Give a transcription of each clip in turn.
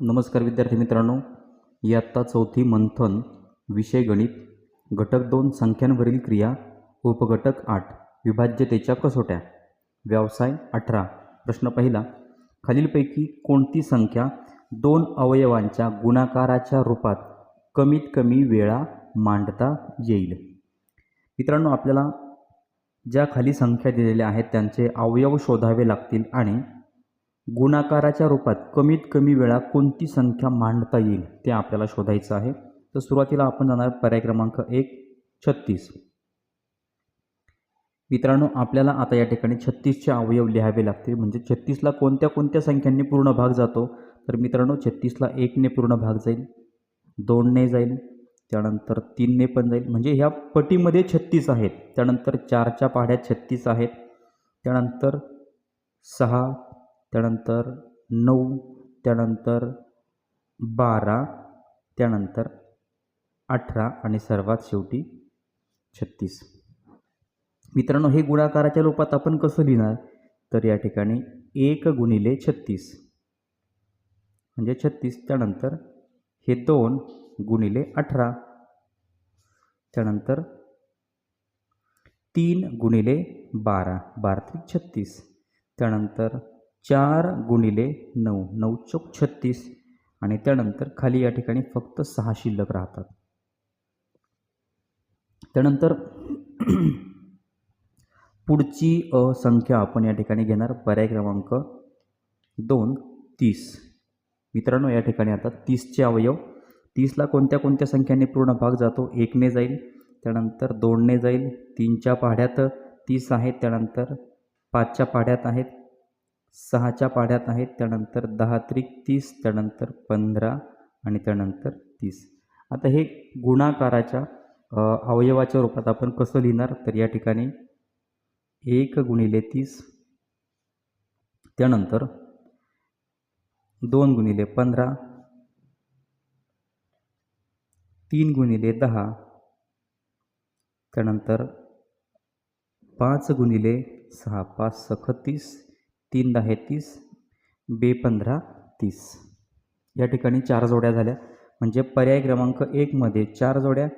नमस्कार विद्यार्थी मित्रांनो. इयत्ता चौथी मंथन विषय गणित घटक दोन संख्यांवरील क्रिया उपघटक आठ विभाज्यतेच्या कसोट्या व्यवसाय अठरा प्रश्न पहिला. खालीलपैकी कोणती संख्या दोन अवयवांच्या गुणाकाराच्या रूपात कमीत कमी वेळा मांडता येईल? मित्रांनो आपल्याला ज्या खाली संख्या दिलेल्या आहेत त्यांचे अवयव शोधावे लागतील आणि गुणाकाराच्या रूपात कमीत कमी वेळा कोणती संख्या मांडता येईल ते आपल्याला शोधायचं आहे. तर सुरुवातीला आपण जाणार पर्याय क्रमांक एक छत्तीस. मित्रांनो आपल्याला आता या ठिकाणी छत्तीसचे अवयव लिहावे लागतील. म्हणजे छत्तीसला कोणत्या कोणत्या संख्यांनी पूर्ण भाग जातो? तर मित्रांनो छत्तीसला एकने पूर्ण भाग जाईल दोनने जाईल त्यानंतर तीनने पण जाईल. म्हणजे ह्या पटीमध्ये छत्तीस आहेत. त्यानंतर चारच्या पाढ्यात छत्तीस आहेत. त्यानंतर सहा त्यानंतर नऊ त्यानंतर बारा त्यानंतर अठरा आणि सर्वात शेवटी छत्तीस. मित्रांनो हे गुणाकाराच्या रूपात आपण कसं लिहिणार? तर या ठिकाणी एक गुणिले छत्तीस. म्हणजे छत्तीस त्यानंतर हे दोन गुणिले अठरा. त्यानंतर तीन गुणिले बारा बारा त्रिक छत्तीस. त्यानंतर चार गुणिले नऊ नऊ चौक छत्तीस. आणि त्यानंतर खाली या ठिकाणी फक्त सहा शिल्लक राहतात. त्यानंतर पुढची संख्या आपण या ठिकाणी घेणार. पर्याय क्रमांक दोन तीस. मित्रांनो या ठिकाणी आता तीसचे अवयव. तीसला कोणत्या कोणत्या संख्याने पूर्ण भाग जातो? एकने जाईल त्यानंतर दोनने जाईल तीनच्या पाढ्यात तीस आहेत त्यानंतर पाचच्या पाढ्यात आहेत सहाच्या पाढ्यात आहेत त्यानंतर दहा त्रिक तीस त्यानंतर पंधरा आणि त्यानंतर तीस. आता हे गुणाकाराच्या अवयवाच्या रूपात आपण कसं लिहिणार? तर या ठिकाणी एक गुणिले तीस त्यानंतर दोन गुणिले पंधरा तीन गुणिले दहा त्यानंतर पाच गुणिले सहा पाच सखतीस तीन दहा तीस बे पंधरा तीस. या ठिकाणी चार जोड्या झाल्या. म्हणजे पर्याय क्रमांक एकमध्ये चार जोड्या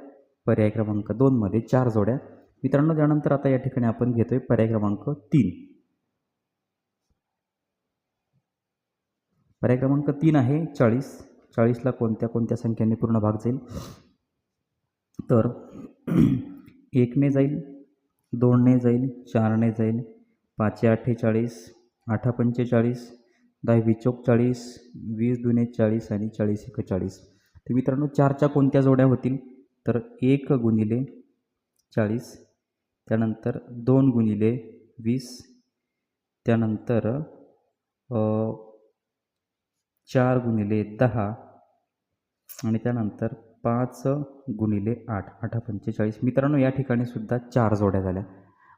पर्याय क्रमांक दोनमध्ये चार जोड्या. मित्रांनो त्यानंतर आता या ठिकाणी आपण घेतोय पर्याय क्रमांक तीन. पर्याय क्रमांक तीन आहे चाळीस. चाळीसला कोणत्या कोणत्या संख्येने पूर्ण भाग जाईल? तर एकने जाईल दोनने जाईल चारने जाईल पाचशे अठ्ठेचाळीस आठा पंचेचाळीस दहावी चौक चाळीस वीस दुने चाळीस आणि चाळीस एक चाळीस. तर मित्रांनो चारच्या कोणत्या जोड्या होतील? तर एक गुणिले चाळीस त्यानंतर दोन गुणिले वीस त्यानंतर चार गुणिले दहा आणि त्यानंतर पाच गुणिले आठ आठा पंचेचाळीस मित्रांनो या ठिकाणी सुद्धा चार जोड्या झाल्या.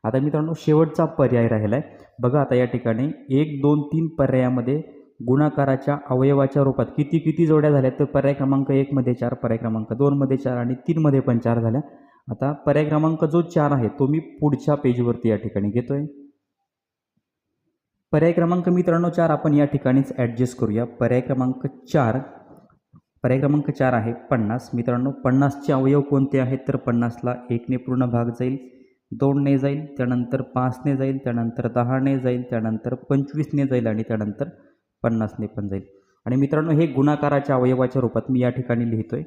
आता मित्रांनो शेवटचा पर्याय राहिला आहे बघा आता या ठिकाणी एक दोन तीन पर्यायामध्ये गुणाकाराच्या अवयवाच्या रूपात किती किती जोड्या झाल्या तर पर्याय क्रमांक एकमध्ये चार पर्याय क्रमांक दोनमध्ये चार आणि तीनमध्ये पण चार झाल्या. आता पर्याय क्रमांक जो चार आहे तो मी पुढच्या पेजवरती या ठिकाणी घेतो आहे पर्याय क्रमांक मित्रांनो चार आपण या ठिकाणीच ॲडजस्ट करूया. पर्याय क्रमांक चार पर्याय क्रमांक चार आहे पन्नास. मित्रांनो पन्नासचे अवयव कोणते आहेत? तर पन्नासला एकने पूर्ण भाग जाईल. दोनने जाईल त्यानंतर पाचने जाईल त्यानंतर दहाने जाईल त्यानंतर पंचवीसने जाईल आणि त्यानंतर पन्नासने पण जाईल. आणि मित्रांनो हे गुणाकाराच्या अवयवाच्या रूपात मी या ठिकाणी लिहितो आहे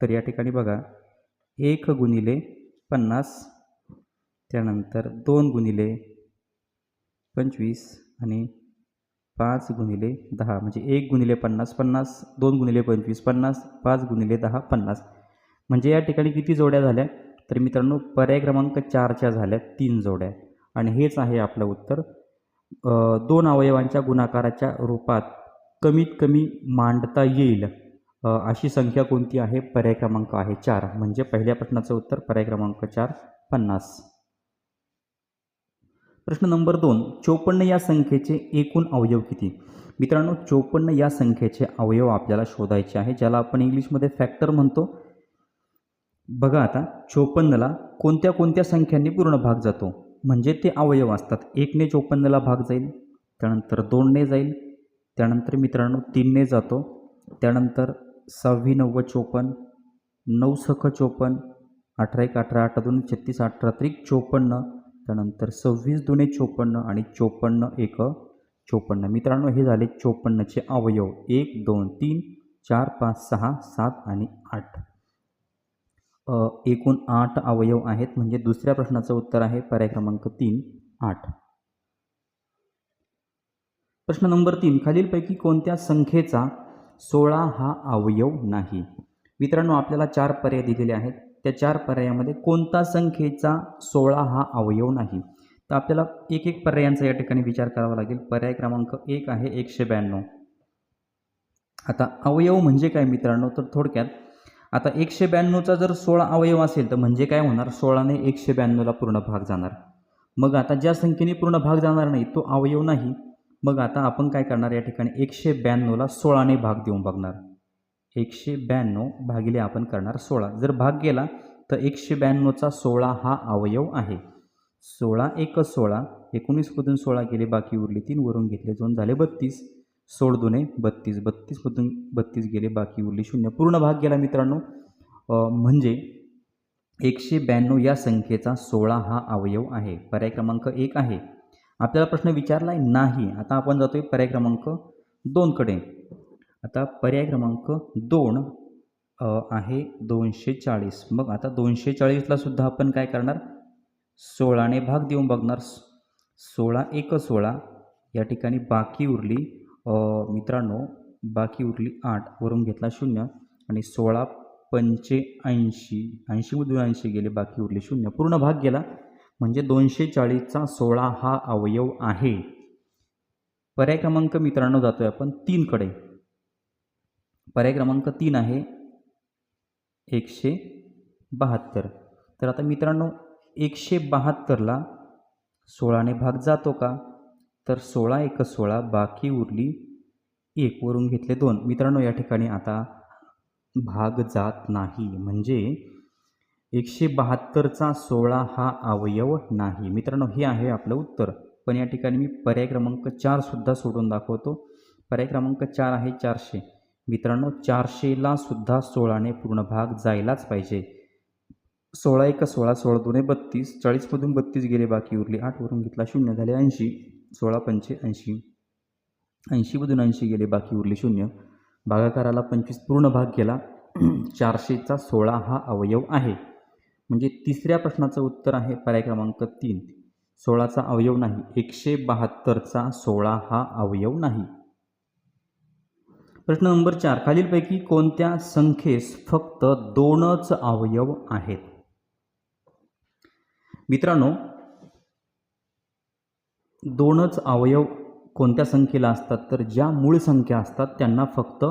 तर या ठिकाणी बघा एक गुणिले पन्नास त्यानंतर दोन गुणिले पंचवीस आणि पाच गुणिले दहा. म्हणजे एक गुणिले पन्नास पन्नास दोन गुणिले पंचवीस पन्नास पाच गुणिले दहा पन्नास. म्हणजे या ठिकाणी किती जोड्या झाल्या? तर मित्रांनो पर्याय क्रमांक चारच्या झाल्या तीन जोड्या. आणि हेच आहे आपलं उत्तर. दोन अवयवांच्या गुणाकाराच्या रूपात कमीत कमी मांडता येईल अशी संख्या कोणती आहे? पर्याय क्रमांक आहे चार. म्हणजे पहिल्या प्रश्नाचं उत्तर पर्याय क्रमांक चार पन्नास. प्रश्न नंबर दोन. चोपन्न या संख्येचे एकूण अवयव किती? मित्रांनो चोपन्न या संख्येचे अवयव आपल्याला शोधायचे आहे ज्याला आपण इंग्लिशमध्ये फॅक्टर म्हणतो. बघा आता चोपन्नला कोणत्या कोणत्या संख्यांनी पूर्ण भाग जातो? म्हणजे ते अवयव असतात. एकने चोपन्नला भाग जाईल त्यानंतर दोनने जाईल त्यानंतर मित्रांनो तीनने जातो त्यानंतर सहावी नव्वद चोपन्न नऊ सख चोपन्न अठरा एक अठरा अठरा दोन छत्तीस अठरा त्रिक चोपन्न त्यानंतर सव्वीस दोन चोपन्न आणि चोपन्न एक चोपन्न. मित्रांनो हे झाले चोपन्नचे अवयव. एक दोन तीन चार पाच सहा सात आणि आठ. एकूण आठ अवयव आहेत. म्हणजे दुसऱ्या प्रश्नाचं उत्तर आहे पर्याय क्रमांक तीन आठ. प्रश्न नंबर तीन. खालीलपैकी कोणत्या संख्येचा सोळा हा अवयव नाही? मित्रांनो आपल्याला चार पर्याय दिलेले आहेत. त्या चार पर्यायामध्ये कोणता संख्येचा सोळा हा अवयव नाही? तर आपल्याला एक एक पर्यायांचा या ठिकाणी विचार करावा लागेल. पर्याय क्रमांक एक आहे एकशे ब्याण्णव. आता अवयव म्हणजे काय मित्रांनो? तर थोडक्यात आता एकशे ब्याण्णवचा जर सोळा अवयव असेल तर म्हणजे काय होणार? सोळाने एकशे ब्याण्णवला पूर्ण भाग जाणार. मग आता ज्या संख्येने पूर्ण भाग जाणार नाही तो अवयव नाही. मग आता आपण काय करणार? या ठिकाणी एकशे ब्याण्णवला सोळाने भाग देऊन बघणार. एकशे ब्याण्णव भागिले आपण करणार सोळा. जर भाग गेला तर एकशे ब्याण्णवचा सोळा हा अवयव आहे. सोळा एक सोळा एकोणीसमधून सोळा गेले बाकी उरले तीन वरून घेतले दोन झाले बत्तीस. सोळ दोने बत्तीस बत्तीसमधून बत्तीस गेले बाकी उरली शून्य. पूर्ण भाग गेला मित्रांनो. म्हणजे एकशे ब्याण्णव या संख्येचा सोळा हा अवयव आहे. पर्याय क्रमांक एक आहे. आपल्याला प्रश्न विचारला आहे नाही. आता आपण जातोय पर्याय क्रमांक दोनकडे आता पर्याय क्रमांक दोन आहे दोनशे चाळीस. मग आता दोनशे चाळीसला सुद्धा आपण काय करणार? सोळाने भाग देऊन बघणार. सोळा एक सोळा या ठिकाणी बाकी उरली. मित्रांनो बाकी उरली आठ वरून घेतला शून्य आणि सोळा पंचे ऐंशी ऐंशीमधून ऐंशी गेले बाकी उरले शून्य. पूर्ण भाग गेला म्हणजे दोनशे चाळीसचा सोळा हा अवयव आहे. पर्याय क्रमांक मित्रांनो जातोय आपण तीनकडे. पर्याय क्रमांक तीन आहे एकशे बहात्तर. तर आता मित्रांनो एकशे बहात्तरला सोळाने भाग जातो का? तर सोळा एक सोळा बाकी उरली एक वरून घेतले दोन. मित्रांनो या ठिकाणी आता भाग जात नाही. म्हणजे एकशे बहात्तरचा सोळा हा अवयव नाही. मित्रांनो हे आहे आपलं उत्तर. पण या ठिकाणी मी पर्याय क्रमांक चारसुद्धा सोडून दाखवतो. पर्याय क्रमांक चार आहे चारशे. मित्रांनो चारशेला सुद्धा सोळाने पूर्ण भाग जायलाच पाहिजे. सोळा एक सोळा सोळा दोन बत्तीस चाळीसमधून बत्तीस गेले बाकी उरली आठवरून घेतला शून्य झाले ऐंशी. सोळा पंचे ऐंशी. ऐंशीमधून ऐंशी गेले बाकी उरले शून्य. भागाकाराला पंचवीस पूर्ण भाग गेला चारशेचा सोळा हा अवयव आहे. म्हणजे तिसऱ्या प्रश्नाचं उत्तर आहे पर्याय क्रमांक तीन. सोळाचा अवयव नाही. एकशे बहात्तरचा सोळा हा अवयव नाही. प्रश्न नंबर चार. खालीलपैकी कोणत्या संख्येस फक्त दोनच अवयव आहेत? मित्रांनो दोनच अवयव कोणत्या संख्येला असतात? तर ज्या मूळ संख्या असतात त्यांना फक्त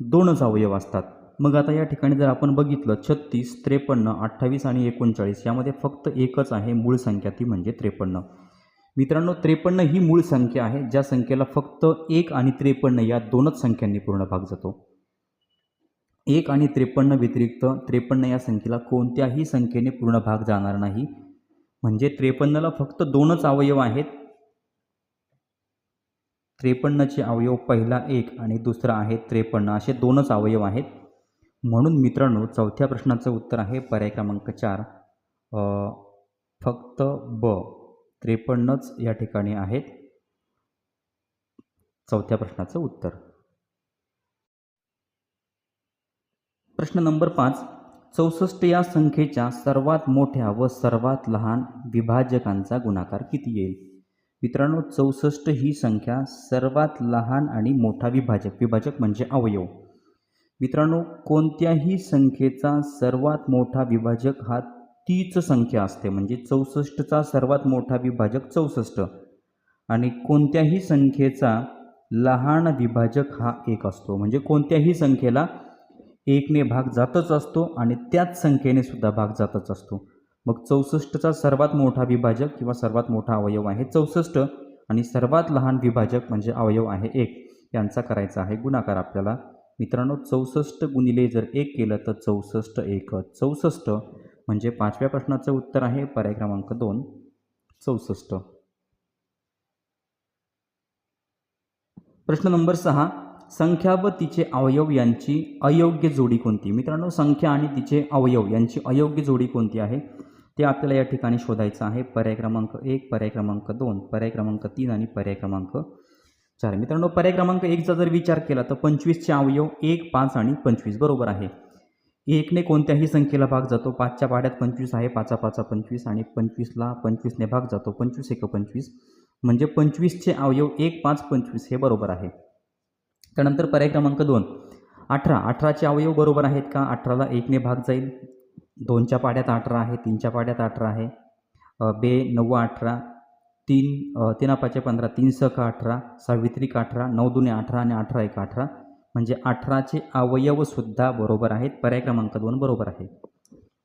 दोनच अवयव असतात. मग आता या ठिकाणी जर आपण बघितलं छत्तीस त्रेपन्न अठ्ठावीस आणि एकोणचाळीस यामध्ये फक्त एकच आहे मूळ संख्या ती म्हणजे त्रेपन्न. मित्रांनो त्रेपन्न ही मूळ संख्या आहे ज्या संख्येला फक्त एक आणि त्रेपन्न या दोनच संख्यांनी पूर्ण भाग जातो. एक आणि त्रेपन्न व्यतिरिक्त त्रेपन्न या संख्येला कोणत्याही संख्येने पूर्ण भाग जाणार नाही. म्हणजे त्रेपन्नला फक्त दोनच अवयव आहेत. त्रेपन्नचे अवयव पहिला एक आणि दुसरा आहे त्रेपन्न. असे दोनच अवयव आहेत. म्हणून मित्रांनो चौथ्या प्रश्नाचं उत्तर आहे पर्याय क्रमांक चार. फक्त ब त्रेपन्नच या ठिकाणी आहेत. चौथ्या प्रश्नाचं उत्तर. प्रश्न नंबर पाच. चौसष्ट या संख्येच्या सर्वात मोठ्या व सर्वात लहान विभाजकांचा गुणाकार किती येईल? मित्रांनो चौसष्ट ही संख्या सर्वात लहान आणि मोठा विभाजक. विभाजक म्हणजे अवयव. मित्रांनो कोणत्याही संख्येचा सर्वात मोठा विभाजक हा तीच संख्या असते. म्हणजे चौसष्टचा सर्वात मोठा विभाजक चौसष्ट. आणि कोणत्याही संख्येचा लहान विभाजक हा एक असतो. म्हणजे कोणत्याही संख्येला एकने भाग जातच असतो आणि त्याच संख्येने सुद्धा भाग जातच असतो. मग चौसष्टचा सर्वात मोठा विभाजक किंवा सर्वात मोठा अवयव आहे चौसष्ट आणि सर्वात लहान विभाजक म्हणजे अवयव आहे एक. यांचा करायचा आहे गुणाकार आपल्याला. मित्रांनो चौसष्ट गुणिले जर एक केलं तर चौसष्ट एक. चौसष्ट म्हणजे पाचव्या प्रश्नाचं उत्तर आहे. पर्याय क्रमांक दोन. चौसष्ट. प्रश्न नंबर सहा. संख्या व तिचे अवयव यांची अयोग्य जोडी कोणती? मित्रांनो संख्या आणि तिचे अवयव यांची अयोग्य जोडी कोणती आहे? ते आपल्याला या ठिकाणी शोधायचं आहे. पर्याय क्रमांक एक पर्याय क्रमांक दोन पर्याय क्रमांक तीन आणि पर्याय क्रमांक चार. मित्रांनो पर्याय क्रमांक एकचा जर विचार केला तर पंचवीसचे अवयव एक पाच आणि पंचवीस बरोबर आहे. एकने कोणत्याही संख्येला भाग जातो. पाचच्या पाड्यात पंचवीस आहे पाचा पाचा पंचवीस आणि पंचवीसला पंचवीसने भाग जातो. पंचवीस एक पंचवीस. म्हणजे पंचवीसचे अवयव एक पाच पंचवीस हे बरोबर आहे. त्यानंतर पर्याय क्रमांक दोन. अठरा. अठराचे अवयव बरोबर आहेत का? अठराला एकने भाग जाईल. दोनच्या पाड्यात अठरा आहे तीनच्या पाड्यात अठरा आहे. बे नऊ अठरा. तीन तीन पाचे पंधरा. तीन सक अठरा. सावित्रिक अठरा. नऊ दुने अठरा आणि अठरा एक अठरा. म्हणजे अठराचे अवयवसुद्धा बरोबर आहेत. पर्याय क्रमांक दोन बरोबर आहे.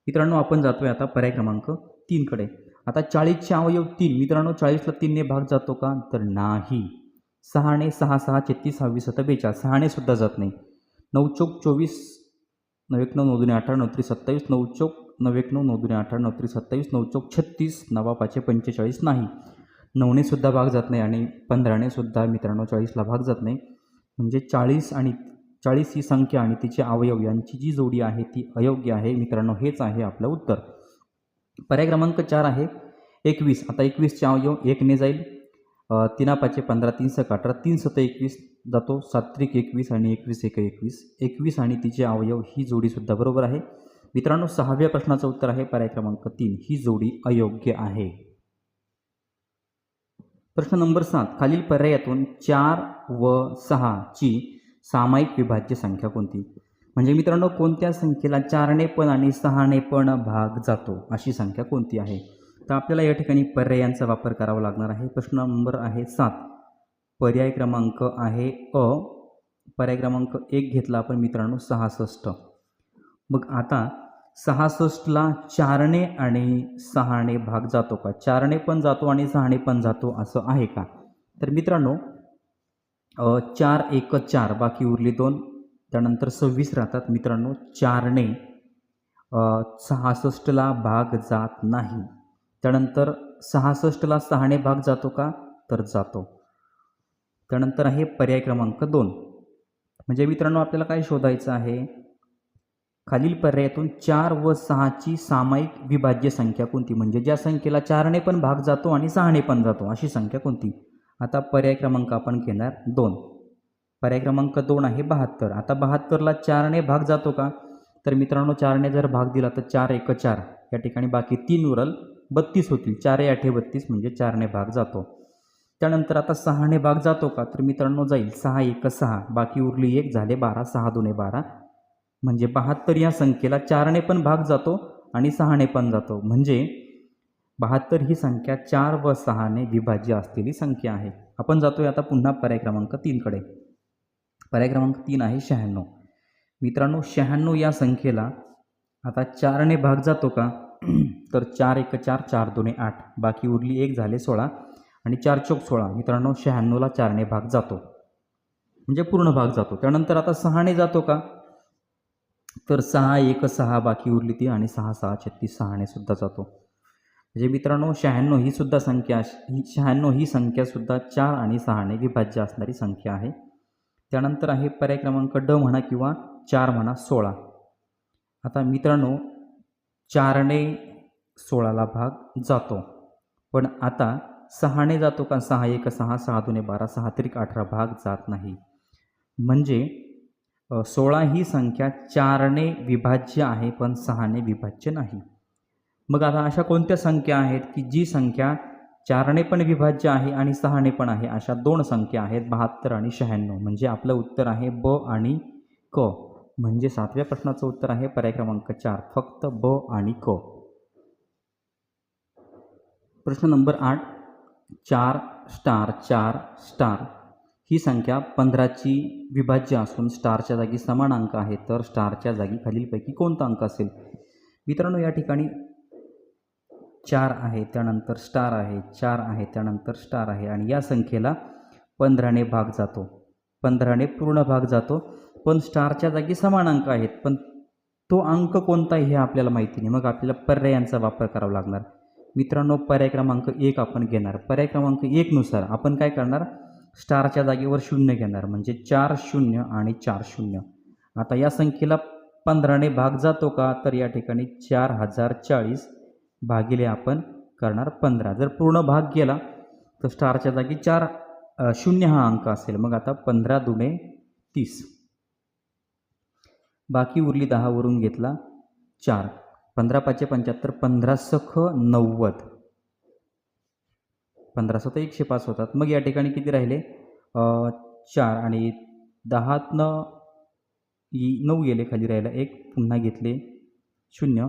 मित्रांनो आपण जातोय आता पर्याय क्रमांक तीनकडे. आता चाळीसचे अवयव तीन. मित्रांनो चाळीसला तीनने भाग जातो का? तर नाही. सहाने सहा सहा छत्तीस सहावीस सत्ता बेचाळीस सहाने सुद्धा जात नाही. नऊ चौक चोवीस नऊ एक नऊ नऊ दुने अठरा नऊ त्रिक सत्तावीस नऊ चौक नऊ एक नऊ नऊ दुने अठरा नऊ त्रिक सत्तावीस नऊ चौक छत्तीस नवा पाचशे पंचेचाळीस नाही. नऊनेसुद्धा भाग जात नाही आणि पंधरानेसुद्धा मित्रांनो चाळीसला भाग जात नाही. म्हणजे चाळीस आणि चाळीस ही संख्या आणि तिचे अवयव यांची जी जोडी आहे ती अयोग्य आहे मित्रांनो हेच आहे आपलं उत्तर. पर्याय क्रमांक चार आहे एकवीस. आता एकवीसचे अवयव एकने जाईल. तीना पाचशे पंधरा तीन सक अठरा तीन सत एकवीस जातो सात्विक एकवीस आणि एकवीस एक एकवीस. एकवीस आणि तिचे अवयव ही जोडीसुद्धा बरोबर आहे. मित्रांनो सहाव्या प्रश्नाचं उत्तर आहे पर्याय क्रमांक तीन. ही जोडी अयोग्य आहे. प्रश्न नंबर सात. खालील पर्यायातून चार व सहाची सामायिक विभाज्य संख्या कोणती? म्हणजे मित्रांनो कोणत्या संख्येला चारने पण आणि सहाने पण भाग जातो? अशी संख्या कोणती आहे? तर आपल्याला या ठिकाणी पर्यायांचा वापर करावा लागणार आहे. प्रश्न नंबर आहे सात. पर्याय क्रमांक आहे अ. पर्याय क्रमांक एक घेतला आपण मित्रांनो सहासष्ट. मग आता सहासष्टला चारणे आणि सहाणे भाग जातो का? चारणे पण जातो आणि सहाणे पण जातो असं आहे का? तर मित्रांनो चार एक चार बाकी उरली दोन. त्यानंतर सव्वीस राहतात. मित्रांनो चारणे सहासष्टला भाग जात नाही. त्यानंतर सहासष्टला सहाने भाग जातो का? तर जातो. त्यानंतर आहे पर्याय क्रमांक दोन. म्हणजे मित्रांनो आपल्याला काय शोधायचं आहे? खालील पर्यायातून चार व सहाची सामायिक विभाज्य संख्या कोणती? म्हणजे ज्या संख्येला चारने पण भाग जातो आणि सहाने पण जातो अशी संख्या कोणती? आता पर्याय क्रमांक आपण घेणार दोन. पर्याय क्रमांक दोन आहे बहात्तर. आता बहात्तरला चारने भाग जातो का? तर मित्रांनो चारने जर भाग दिला तर चार एक चार. या ठिकाणी बाकी तीन उरल. बत्तीस होतील. चारे आठे बत्तीस म्हणजे चारने भाग जातो. त्यानंतर आता सहाने भाग जातो का? तर मित्रांनो जाईल. सहा एक सहा. बाकी उरली एक झाले बारा. सहा दोने बारा. म्हणजे बहात्तर या संख्येला चारने पण भाग जातो आणि सहाने पण जातो. म्हणजे बहात्तर ही संख्या चार व सहाने विभाज्य असलेली संख्या आहे. आपण जातोय आता पुन्हा पर्याय क्रमांक तीनकडे पर्याय क्रमांक तीन आहे शहाण्णव. मित्रांनो शहाण्णव या संख्येला आता चारने भाग जातो का? तर चार एक चार चार दोन्ही आठ. बाकी उरली एक झाले सोळा आणि चार चौक सोळा. मित्रांनो शहाण्णवला चारने भाग जातो. म्हणजे पूर्ण भाग जातो. त्यानंतर आता सहाने जातो का? तर सहा एक सहा बाकी उरली ती आणि सहा सहा छत्तीस सहाने सुद्धा जातो. म्हणजे मित्रांनो शहाण्णव ही सुद्धा संख्या ही शहाण्णव ही संख्यासुद्धा चार आणि सहाने विभाज्य असणारी संख्या आहे. त्यानंतर आहे पर्याय क्रमांक ड म्हणा किंवा चार म्हणा सोळा. आता मित्रांनो चारने सोळाला भाग जातो. पण आता सहाने जातो का सहा एक सहा सहा दुने बारा सहा त्रिक अठरा भाग जात नाही. म्हणजे सोळा ही संख्या चारने विभाज्य आहे पण सहाने विभाज्य नाही. मग आता अशा कोणत्या संख्या आहेत की जी संख्या चारने पण विभाज्य आहे आणि सहाने पण आहे? अशा दोन संख्या आहेत बहात्तर आणि शहाण्णव. म्हणजे आपलं उत्तर आहे ब आणि क. म्हणजे सातव्या प्रश्नाचं उत्तर आहे पर्याय क्रमांक चार फक्त ब आणि क. प्रश्न नंबर आठ चार स्टार चार स्टार. ही संख्या पंधराची विभाज्य असून स्टारच्या जागी समान अंक आहे तर स्टारच्या जागी खालीलपैकी कोणता अंक असेल? मित्रांनो या ठिकाणी चार आहे त्यानंतर स्टार आहे चार आहे त्यानंतर स्टार आहे आणि या संख्येला पंधराने भाग जातो. पंधराने पूर्ण भाग जातो. पण स्टारच्या जागी समान अंक आहेत. पण तो अंक कोणता हे आपल्याला माहिती नाही. मग आपल्याला पर्यायांचा वापर करावा लागणार. मित्रांनो पर्याय क्रमांक एक आपण घेणार. पर्याय क्रमांक एकनुसार आपण काय करणार? स्टारच्या जागेवर शून्य घेणार. म्हणजे चार शून्य आणि चार शून्य. आता या संख्येला पंधराने भाग जातो का? तर या ठिकाणी चार हजार चाळीस भागिले आपण करणार पंधरा. जर पूर्ण भाग गेला तर स्टारच्या जागी चार शून्य हा अंक असेल. मग आता पंधरा दुणे तीस. बाकी उरली दहावरून घेतला चार. पंधरा पाचशे पंच्याहत्तर पंधरा सख नव्वद. पंधरा सत एकशे पाच होतात. मग या ठिकाणी किती राहिले? चार आणि दहातनं नऊ गेले खाली राहिला एक पुन्हा घेतले शून्य.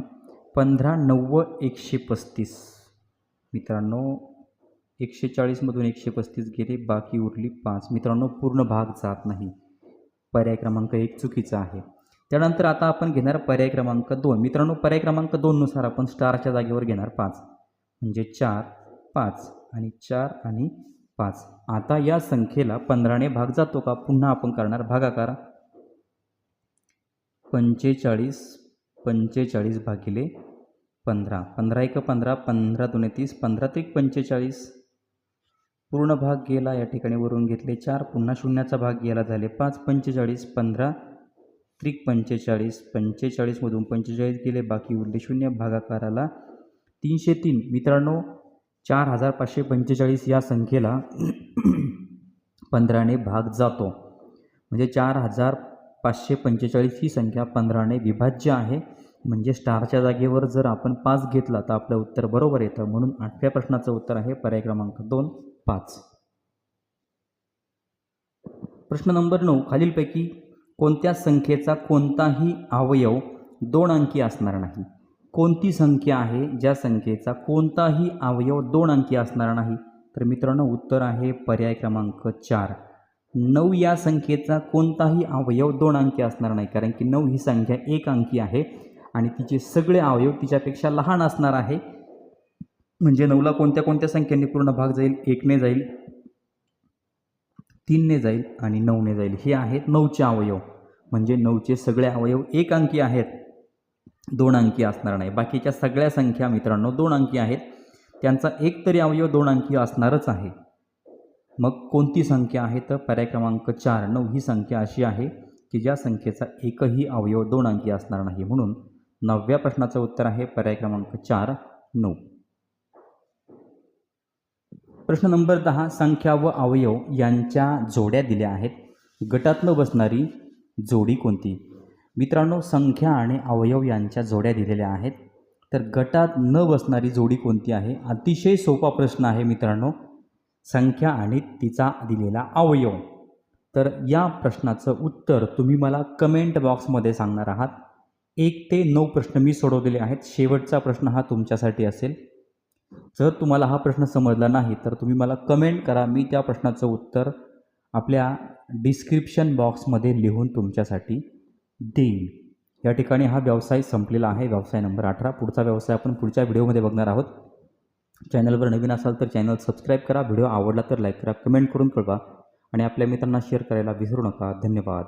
पंधरा नव्वद एकशे पस्तीस. मित्रांनो एकशे चाळीसमधून एकशे पस्तीस गेले बाकी उरली पाच. मित्रांनो पूर्ण भाग जात नाही. पर्याय क्रमांक एक चुकीचा आहे. त्यानंतर आता आपण घेणार पर्याय क्रमांक दोन. मित्रांनो पर्याय क्रमांक दोननुसार आपण स्टारच्या जागेवर घेणार पाच. म्हणजे चार पाच आणि चार आणि पाच. आता या संख्येला पंधराने भाग जातो का? पुन्हा आपण करणार भागाकार. पंचेचाळीस पंचेचाळीस भागिले पंधरा. पंधरा एक पंधरा पंधरा दोन तीस पंधरा ते पंचेचाळीस. पूर्ण भाग गेला या ठिकाणी वरून घेतले चार. पुन्हा शून्याचा भाग गेला झाले पाच. पंचेचाळीस पंधरा त्रिक पंचेचाळीस पंचेचाळीसमधून पंचेचाळीस गेले बाकी उरले शून्य. भागाकाराला तीनशे तीन. मित्रांनो चार हजार पाचशे पंचेचाळीस या संख्येला पंधराने भाग जातो. म्हणजे चार हजार पाचशे पंचेचाळीस ही संख्या पंधराने विभाज्य आहे. म्हणजे स्टारच्या जागेवर जर आपण पाच घेतला तर आपलं उत्तर बरोबर येतं. म्हणून आठव्या प्रश्नाचं उत्तर आहे पर्याय क्रमांक दोन पाच. प्रश्न नंबर नऊ. खालीलपैकी कोणत्या संख्येचा कोणताही अवयव दोन अंकी असणार नाही. कोणती संख्या आहे ज्या संख्येचा कोणताही अवयव दोन अंकी असणार नाही. तर मित्रांनो उत्तर आहे पर्याय क्रमांक चार. नऊ या संख्येचा कोणताही अवयव दोन अंकी असणार नाही कारण की नऊ ही संख्या एक अंकी आहे आणि तिचे सगळे अवयव तिच्यापेक्षा लहान असणार आहे. म्हणजे नऊला कोणत्या कोणत्या संख्येने पूर्ण भाग जाईल? एकने जाईल. तीनने जाईल आणि नऊने जाईल. हे आहेत नऊचे अवयव. म्हणजे नऊचे सगळे अवयव एक अंकी आहेत. दोन अंकी असणार नाही. बाकीच्या सगळ्या संख्या मित्रांनो दोन अंकी आहेत. त्यांचा एक तरी अवयव दोन अंकी असणारच आहे. मग कोणती संख्या आहे? तर पर्याय क्रमांक चार. नऊ ही संख्या अशी आहे की ज्या संख्येचा एकही अवयव दोन अंकी असणार नाही. म्हणून नवव्या प्रश्नाचं उत्तर आहे पर्याय क्रमांक चार. नऊ. प्रश्न नंबर दहा संख्या व अवयव यांच्या जोड्या दिल्या आहेत. गटातनं बसणारी जोडी कोणती? मित्रांनो संख्या आणि अवयव यांच्या जोड्या दिलेल्या आहेत. तर गटात न बसणारी जोडी कोणती आहे? अतिशय सोपा प्रश्न आहे मित्रांनो. संख्या आणि तिचा दिलेला अवयव. तर या प्रश्नाचं उत्तर तुम्ही मला कमेंट बॉक्समध्ये सांगणार आहात. एक ते नऊ प्रश्न मी सोडवलेले आहेत. शेवटचा प्रश्न हा तुमच्यासाठी असेल. जर तुम्हाला हा प्रश्न समजला नाही तर तुम्ही मला कमेंट करा. मी त्या प्रश्नाचं उत्तर आपल्या डिस्क्रिप्शन बॉक्समध्ये लिहून तुमच्यासाठी देईन. या ठिकाणी हा व्यवसाय संपलेला आहे. व्यवसाय नंबर अठरा. पुढचा व्यवसाय आपण पुढच्या व्हिडिओमध्ये बघणार आहोत. चॅनलवर नवीन असाल तर चॅनल सबस्क्राईब करा. व्हिडिओ आवडला तर लाईक करा कमेंट करून कळवा. आणि आपल्या मित्रांना शेअर करायला विसरू नका. धन्यवाद.